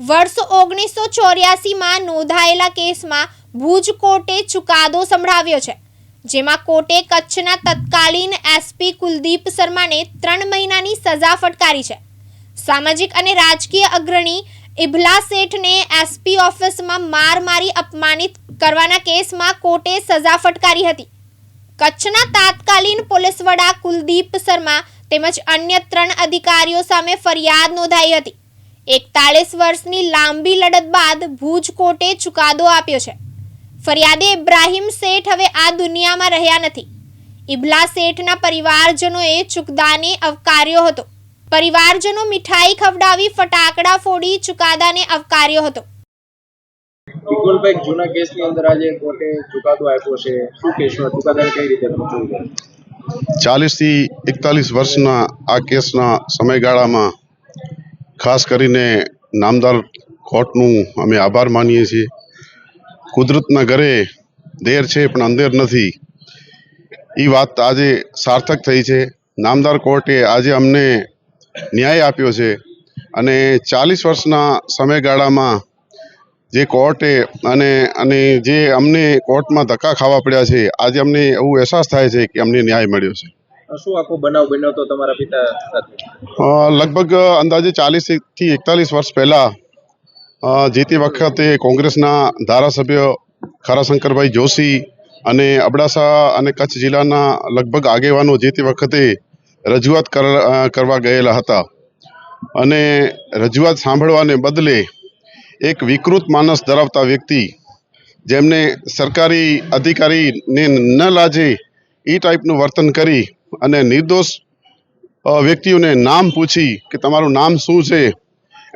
વર્ષ ઓગણીસો ચોર્યાસીમાં નોંધાયેલા કેસમાં ભુજ કોર્ટે ચુકાદો સંભળાવ્યો છે, જેમાં કોર્ટે કચ્છના તત્કાલીન એસપી કુલદીપ શર્માને ત્રણ મહિનાની સજા ફટકારી છે. સામાજિક અને રાજકીય અગ્રણી ઇભલા શેઠને એસપી ઓફિસમાં માર મારી અપમાનિત કરવાના કેસમાં કોર્ટે સજા ફટકારી હતી. કચ્છના તાત્કાલીન પોલીસ વડા કુલદીપ શર્મા તેમજ અન્ય ત્રણ અધિકારીઓ સામે ફરિયાદ નોંધાઈ હતી. એકતાળીસ વર્ષની લાંબી લડત બાદ ભુજ કોર્ટે ચુકાદો આપ્યો છે. ફરિયાદે ઇબ્રાહિમ શેઠ હવે આ દુનિયામાં રહ્યા નથી. ઇબલા શેઠના પરિવારજનોએ ચુકદાને આવકાર્યો હતો. પરિવારજનો મીઠાઈ ખવડાવી ફટાકડા ફોડી ચુકાદાને આવકાર્યો હતો. ઇકબાલભાઈ જૂના કેસની અંદર આજે કોર્ટે ચુકાદો આપ્યો છે. શું કહેશો ચુકાદાને કઈ રીતે જોયું? ચાલીસથી એકતાલીસ વર્ષના આ કેસના સમયગાળામાં ખાસ કરીને નામદાર કોર્ટનું અમે આભાર માનીએ છીએ. કુદરતના ઘરે દેર છે પણ અંધેર નથી. એ વાત આજે સાર્થક થઈ છે. નામદાર કોર્ટે આજે અમને ન્યાય આપ્યો છે અને ચાલીસ વર્ષના સમયગાળામાં જે કોર્ટે અને અને જે અમને કોર્ટમાં ધક્કા ખાવા પડ્યા છે, આજે અમને એવું અહેસાસ થાય છે કે અમને ન્યાય મળ્યો છે. શું આખો બનાવ બન્યો હતો તમારા પિતા સાથે? લગભગ અંદાજે ચાલીસથી એકતાલીસ વર્ષ પહેલા જે વખતે કોંગ્રેસના ધારાસભ્ય ખરાશંકરભાઈ જોશી અને અબડાસા અને કચ્છ જિલ્લાના લગભગ આગેવાનો જે તે વખતે રજૂઆત કર- કરવા ગયેલા હતા. અને રજૂઆત સાંભળવાને બદલે એક વિકૃત માનસ ધરાવતા વ્યક્તિ, જેમને સરકારી અધિકારીને ન લાજે એ ટાઈપનું વર્તન કરી અને નિર્દોષ વ્યક્તિઓને નામ પૂછી કે તમારું નામ શું છે?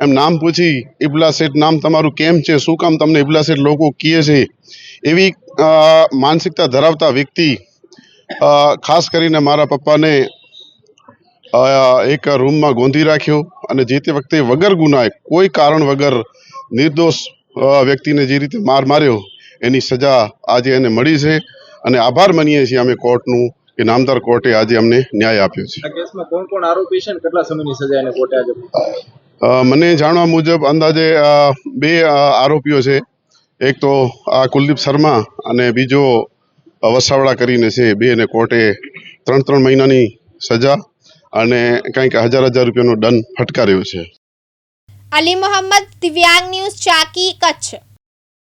એમ નામ પૂછી, ઇબલા શેઠ, નામ તમારું કેમ છે? શું કામ તમને ઇબલા શેઠ લોકો કહે છે? એવી માનસિકતા ધરાવતા વ્યક્તિ ખાસ કરીને મારા પપ્પાને એક રૂમમાં ગોંધી રાખ્યો અને જે તે વખતે વગર ગુનાએ, કોઈ કારણ વગર નિર્દોષ વ્યક્તિને જે રીતે માર માર્યો, એની સજા આજે એને મળી છે. અને આભાર માનીએ છીએ અમે કોર્ટનું કે નામદાર કોર્ટે આજે અમને ન્યાય આપ્યો છે. કોણ કોણ આરોપી છે કેટલા સમયની સજા એને કોર્ટે આજે મને જાણવા મુજબ અંદાજે બે આરોપીઓ છે. એક તો આ કુલદીપ શર્મા અને બીજો વસાવડા કરીને છે બે ને કોર્ટે ત્રણ ત્રણ મહિનાની સજા અને કંઈક હજાર હજાર રૂપિયાનો દંડ ફટકાર્યો છે. અલી મોહમ્મદ દિવ્યાંગ ન્યૂઝ ચાકી કચ્છ.